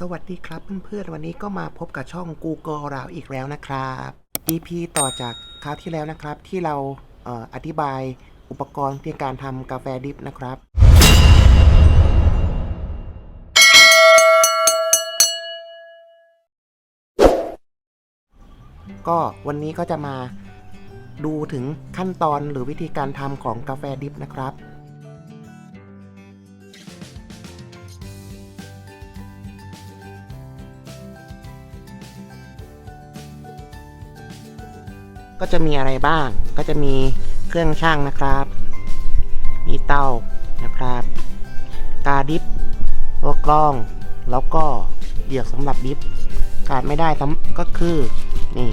สวัสดีครับเพื่อนๆวันนี้ก็มาพบกับช่อง Google เราอีกแล้วนะครับ EP ต่อจากคราวที่แล้วนะครับ ที่เราเอออธิบายอุปกรณ์ในการทำกาแฟดริปนะครับ ก็วันนี้ก็จะมาดูถึงขั้นตอนหรือวิธีการทำของกาแฟดริปนะครับ ก็จะมีอะไรบ้าง ก็จะมีเครื่องช่างนะครับ มีเตานะครับ กาดิฟตัวกล้อง แล้วก็เหยือกสำหรับดิฟขาดไม่ได้ก็คือนี่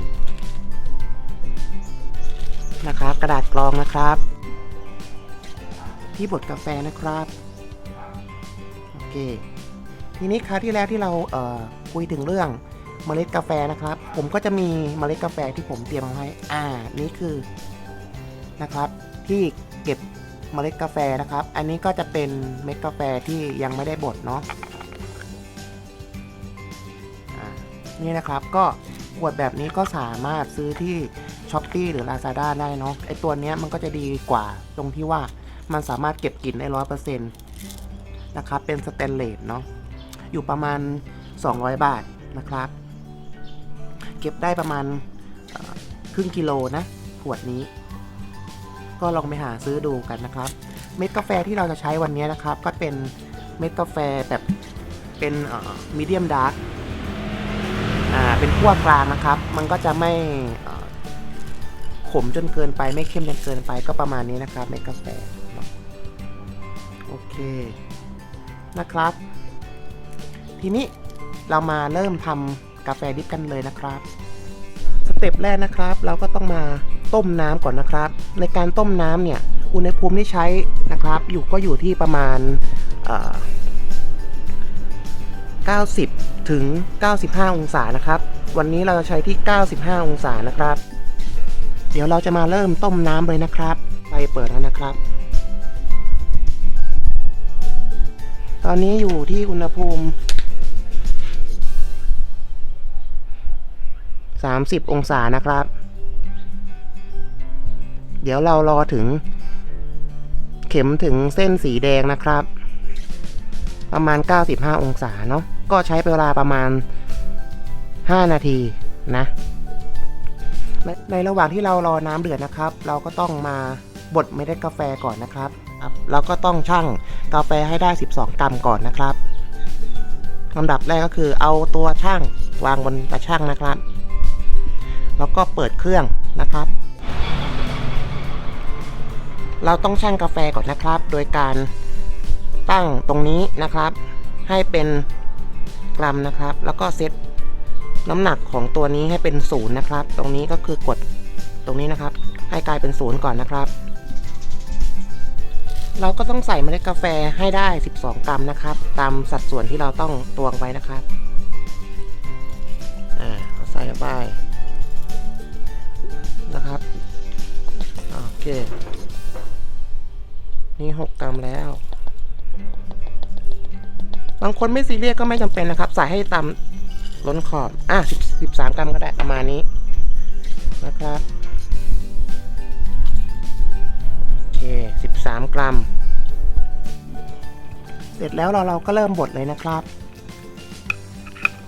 นะครับ กระดาษกรองนะครับ ที่บดกาแฟนะครับโอเคทีนี้คราวที่แล้วที่เราเอ่อคุยถึงเรื่อง เมล็ดกาแฟนะครับ ผมก็จะมีเมล็ดกาแฟที่ผมเตรียมเอาไว้อ่า นี่คือนะครับ ที่เก็บเมล็ดกาแฟนะครับ อันนี้ก็จะเป็นเม็ดกาแฟที่ยังไม่ได้บดเนาะอ่านี่นะครับก็ขวดแบบนี้ก็สามารถซื้อที่ s h อ p e e หรือ Lazada ได้เนาะไอตัวเนี้ยมันก็จะดีกว่าตรงที่ว่ามันสามารถเก็บกลิ่นได้ร้อยเปอร์เซ็นต์นะครับ เป็นสเตนเลสเนาะอยู่ประมาณ 200 บาทนะครับ เก็บได้ประมาณครึ่งกิโลนะขวดนี้ ก็ลองไปหาซื้อดูกันนะครับ เม็ดกาแฟที่เราจะใช้วันนี้นะครับ ก็เป็นเม็ดกาแฟแบบเป็นมีเดียมดาร์กอ่าเป็นขั้วกลางนะครับ มันก็จะไม่ขมจนเกินไปไม่เข้มจนเกินไปก็ประมาณนี้นะครับเม็ดกาแฟโอเคนะครับ ทีนี้เรามาเริ่มทำ กาแฟดิบกันเลยนะครับ สเต็ปแรกนะครับ เราก็ต้องมาต้มน้ำก่อนนะครับ ในการต้มน้ำเนี่ยอุณหภูมิที่ใช้นะครับ อยู่ก็อยู่ที่ประมาณเอ่อ90 ถึง 95 องศานะครับ วันนี้เราจะใช้ที่ 95 องศานะครับ เดี๋ยวเราจะมาเริ่มต้มน้ำเลยนะครับไฟเปิดแล้วนะครับ ตอนนี้อยู่ที่อุณหภูมิ 30 องศานะครับ เดี๋ยวเรารอถึง เข็มถึงเส้นสีแดงนะครับ ประมาณ 95 องศาเนาะก็ใช้เวลาประมาณ 5 นาทีนะในระหว่างที่เรารอน้ำเดือดนะครับ เราก็ต้องมาบดเมล็ดกาแฟก่อนนะครับครับ เราก็ต้องชั่งกาแฟให้ได้ 12 กรัมก่อนนะครับลำดับแรกก็คือเอาตัวช่างวางบนตะช่างนะครับ แล้วก็เปิดเครื่องนะครับ เราต้องชั่งกาแฟก่อนนะครับ โดยการตั้งตรงนี้นะครับ ให้เป็นกรัมนะครับ แล้วก็เซตน้ำหนักของตัวนี้ให้เป็นศูนย์นะครับ ตรงนี้ก็คือกดตรงนี้นะครับ ให้กลายเป็นศูนย์ก่อนนะครับ เราก็ต้องใส่เมล็ดกาแฟให้ได้ 12 กรัมนะครับ ตามสัดส่วนที่เราต้องตวงไว้นะครับ อ่าเอาใส่ไป นี่6กรัมแล้ว บางคนไม่ซีเรียสก็ไม่จำเป็นนะครับ ใส่ให้ตามล้นขอบ อะ10 13กรัมก็ได้ประมาณนี้นะครับ โอเค13กรัม เสร็จแล้วเราเราก็เริ่มบดเลยนะครับ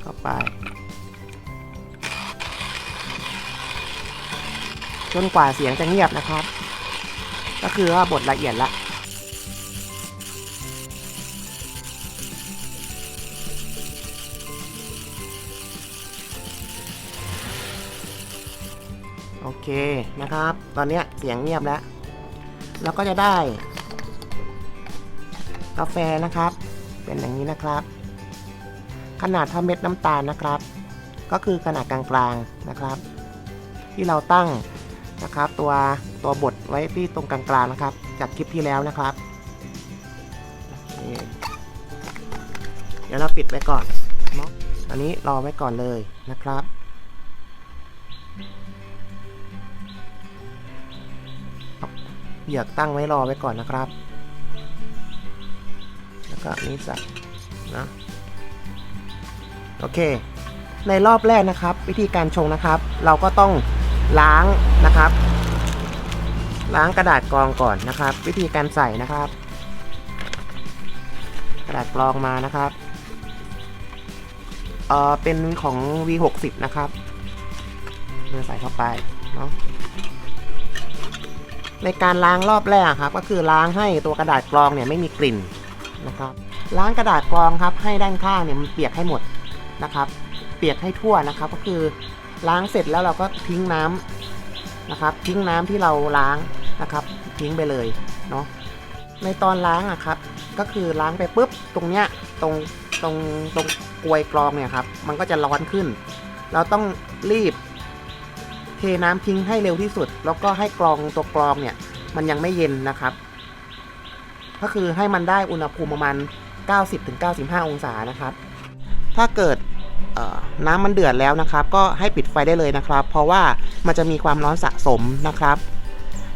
เข้าไป จนกว่าเสียงจะเงียบนะครับ ก็คือว่าบดละเอียดละ เคนะครับ ตอนนี้เสียงเงียบแล้ว เราก็จะได้ กาแฟนะครับ เป็นอย่างนี้นะครับ ขนาดเท่าเม็ดน้ำตาลนะครับ ก็คือขนาดกลางๆนะครับ ที่เราตั้งนะครับ ตัวตัวบดไว้ที่ตรงกลางๆนะครับ จากคลิปที่แล้วนะครับ เดี๋ยวเราปิดไว้ก่อนอันนี้รอไว้ก่อนเลยนะครับ เหยือกตั้งไว้รอไว้ก่อนนะครับ แล้วก็อันนี้ใส่นะโอเค ในรอบแรกนะครับ วิธีการชงนะครับ เราก็ต้องล้างนะครับ ล้างกระดาษกรองก่อนนะครับ วิธีการใส่นะครับ กระดาษกรองมานะครับเออเป็นของ V60 นะครับเลือใส่เข้าไปเนาะ ในการล้างรอบแรกครับ ก็คือล้างให้ตัวกระดาษกรองเนี่ยไม่มีกลิ่นนะครับ ล้างกระดาษกรองครับ ให้ด้านข้างเนี่ยมันเปียกให้หมดนะครับ เปียกให้ทั่วนะครับ ก็คือล้างเสร็จแล้วเราก็ทิ้งน้ำนะครับ ทิ้งน้ำที่เราล้างนะครับ ทิ้งไปเลยเนาะในตอนล้างอะครับ ก็คือล้างไปปุ๊บตรงเนี้ยตรงตรงตรงกลวยกรองเนี่ยครับ มันก็จะร้อนขึ้น เราต้องรีบ เทน้ำทิ้งให้เร็วที่สุด แล้วก็ให้กรองตัวกรองเนี่ย มันยังไม่เย็นนะครับ ก็คือให้มันได้อุณหภูมิประมาณ 90-95 องศานะครับ ถ้าเกิดน้ำมันเดือดแล้วนะครับ ก็ให้ปิดไฟได้เลยนะครับ เพราะว่ามันจะมีความร้อนสะสมนะครับ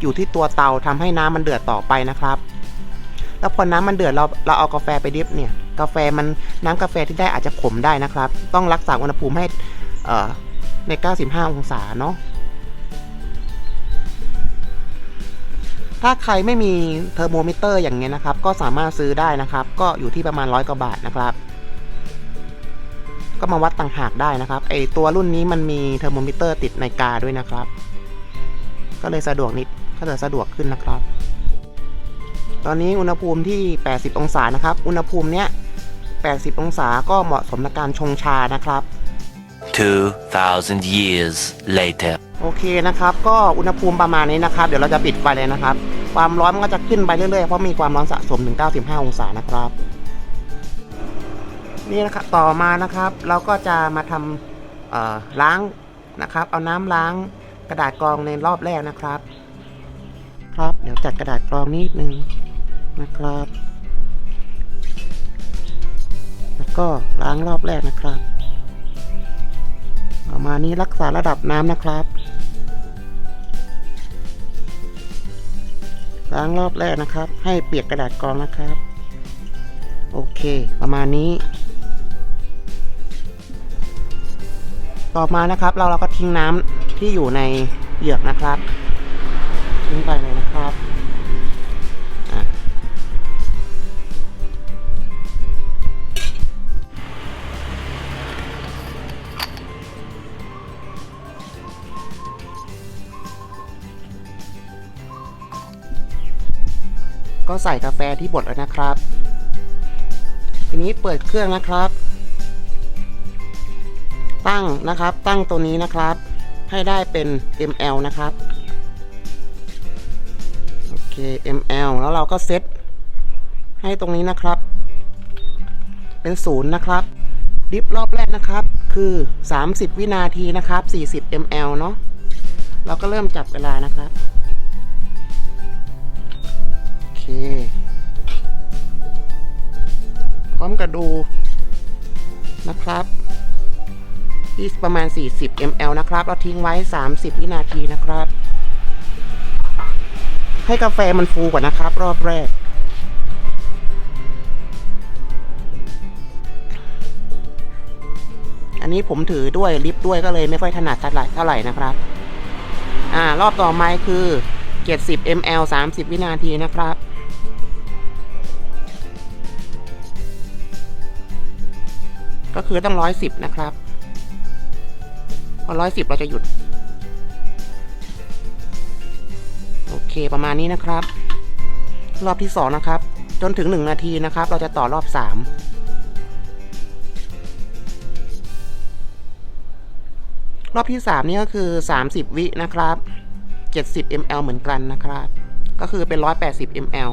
อยู่ที่ตัวเตาทำให้น้ำมันเดือดต่อไปนะครับ แล้วพอน้ำมันเดือดเราเราเอากาแฟไปดิฟเนี่ยกาแฟมันน้ำกาแฟที่ได้อาจจะขมได้นะครับ ต้องรักษาอุณหภูมิให้ ใน 95 องศาเนาะถ้าใครไม่มีเทอร์โมมิเตอร์อย่างเงี้ยนะครับ ก็สามารถซื้อได้นะครับ ก็อยู่ที่ประมาณร้อยกว่าบาทนะครับ ก็มาวัดต่างหากได้นะครับไอตัวรุ่นนี้มันมีเทอร์โมมิเตอร์ติดในกาด้วยนะครับ ก็เลยสะดวกนิดก็เลยสะดวกขึ้นนะครับ ตอนนี้อุณหภูมิที่ 80 องศานะครับ อุณหภูมิเนี้ย 80 องศาก็เหมาะสมในการชงชานะครับ 2,000 years later. โอเคนะครับ ก็อุณหภูมิประมาณนี้นะครับ เดี๋ยวเราจะปิดไฟเลยนะครับ ความร้อนมันก็จะขึ้นไปเรื่อยๆ เพราะมีความร้อนสะสมถึง 95 องศานะครับ นี่นะครับ ต่อมานะครับ เราก็จะมาทำล้างนะครับ เอาน้ำล้างกระดาษกรองในรอบแรกนะครับ ครับ เดี๋ยวจัดกระดาษกรองนิดนึงนะครับ แล้วก็ล้างรอบแรกนะครับ ประมาณนี้รักษาระดับน้ำนะครับ ล้างรอบแรกนะครับ ให้เปียกกระดาษกรองนะครับ โอเค ประมาณนี้ ต่อมานะครับ เราเราก็ทิ้งน้ำที่อยู่ในเหยือกนะครับ ทิ้งไปเลยนะครับ ก็ใส่กาแฟที่บดแล้วนะครับ ทีนี้เปิดเครื่องนะครับ ตั้งนะครับ ตั้งตัวนี้นะครับ ให้ได้เป็น ml นะครับ โอเค ml แล้วเราก็เซตให้ตรงนี้นะครับ เป็นศูนย์นะครับ ดิฟรอบแรกนะครับ คือ 30 วินาทีนะครับ 40 ml เนาะ เราก็เริ่มจับเวลานะครับ พร้อมกับดูนะครับที่ประมาณ 40 ml นะครับ เราทิ้งไว้ 30 วินาทีนะครับ ให้กาแฟมันฟูกว่านะครับ รอบแรก อันนี้ผมถือด้วยลิฟต์ด้วยก็เลยไม่ค่อยถนัดเท่าไหร่เท่าไหร่นะครับ อ่ารอบต่อมาคือ 70 ml 30 วินาทีนะครับ คือต้องร้อยสิบนะครับ พอร้อยสิบเราจะหยุด โอเคประมาณนี้นะครับ รอบที่สองนะครับ จนถึงหนึ่งนาทีนะครับ เราจะต่อรอบสามรอบที่สามนี่ก็คือสามสิบวินะครับเจ็ดสิบ ml เหมือนกันนะครับ ก็คือเป็นร้อยแปดสิบ ml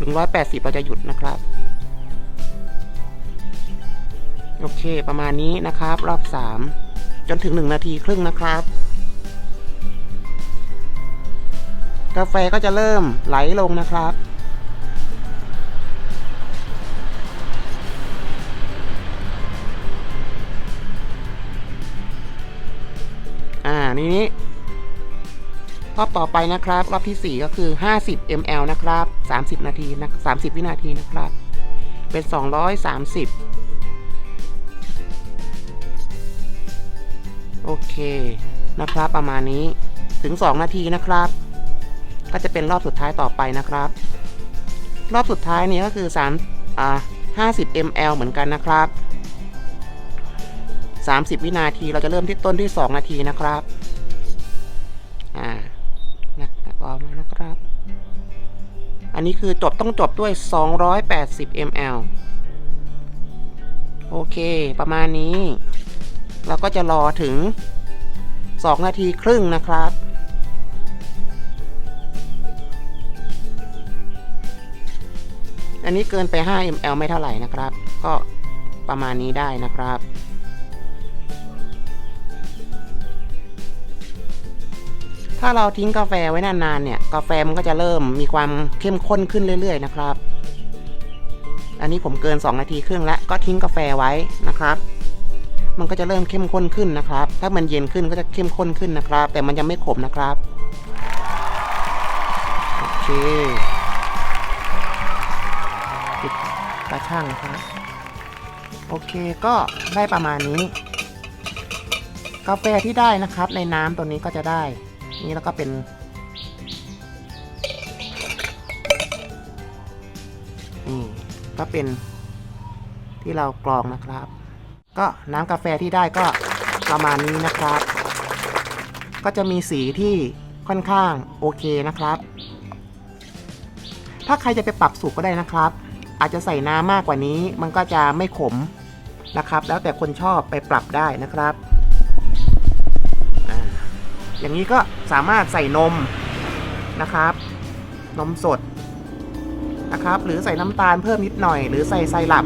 ถึงร้อยแปดสิบเราจะหยุดนะครับ โอเค ประมาณนี้นะครับ รอบสามจนถึงหนึ่งนาทีครึ่งนะครับ กาแฟก็จะเริ่มไหลลงนะครับอ่านี้นี้ รอบต่อไปนะครับ รอบที่ 4 ก็คือ 50 ml นะครับ 30 นาทีนะ30 วินาทีนะครับ เป็น 230 โอเคนะครับ ประมาณนี้ถึง 2 นาทีนะครับ ก็จะเป็นรอบสุดท้ายต่อไปนะครับ รอบสุดท้ายนี้ก็คือ3อ่า50 ml เหมือนกันนะครับ 30 วินาทีเราจะเริ่มที่ต้นที่ 2 นาทีนะครับ นะครับ อันนี้คือจบต้องจบด้วย 280 ml โอเค ประมาณนี้ เราก็จะรอถึง 2 นาทีครึ่งนะครับอันนี้เกินไป 5 ml ไม่เท่าไหร่นะครับ ก็ประมาณนี้ได้นะครับ ถ้าเราทิ้งกาแฟไว้นานๆเนี่ยกาแฟมันก็จะเริ่มมีความเข้มข้นขึ้นเรื่อยๆนะครับ อันนี้ผมเกิน 2 นาทีครึ่งแล้วก็ทิ้งกาแฟไว้นะครับมันก็จะเริ่มเข้มข้นขึ้นนะครับ ถ้ามันเย็นขึ้นก็จะเข้มข้นขึ้นนะครับ แต่มันยังไม่ขมนะครับ โอเคปิดตาช่างครับ โอเคก็ได้ประมาณนี้ กาแฟที่ได้นะครับ ในน้ำตัวนี้ก็จะได้ นี่แล้วก็เป็น นี่ก็เป็นที่เรากรองนะครับ ก็น้ำกาแฟที่ได้ก็ประมาณนี้นะครับ ก็จะมีสีที่ค่อนข้างโอเคนะครับ ถ้าใครจะไปปรับสุกก็ได้นะครับ อาจจะใส่น้ำมากกว่านี้มันก็จะไม่ขมนะครับ แล้วแต่คนชอบไปปรับได้นะครับ อย่างนี้ก็สามารถใส่นมนะครับ นมสดนะครับ หรือใส่น้ำตาลเพิ่มนิดหน่อย หรือใส่ไซรัป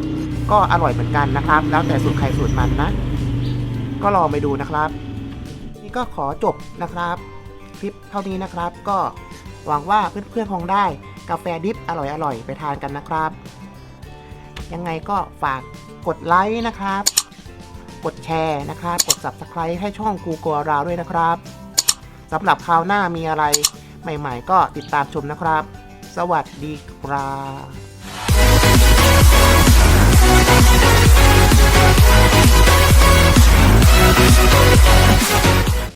ก็อร่อยเหมือนกันนะครับ แล้วแต่สูตรใครสูตรมันนะ ก็ลองไปดูนะครับ นี่ก็ขอจบนะครับ คลิปเท่านี้นะครับ ก็หวังว่าเพื่อนๆคงได้กาแฟดิบอร่อยๆไปทานกันนะครับ ยังไงก็ฝากกดไลค์นะครับ กดแชร์นะครับ กด subscribe ให้ช่องกูกัวราด้วยนะครับ สำหรับคราวหน้ามีอะไรใหม่ๆ ก็ติดตามชมนะครับ สวัสดีครับ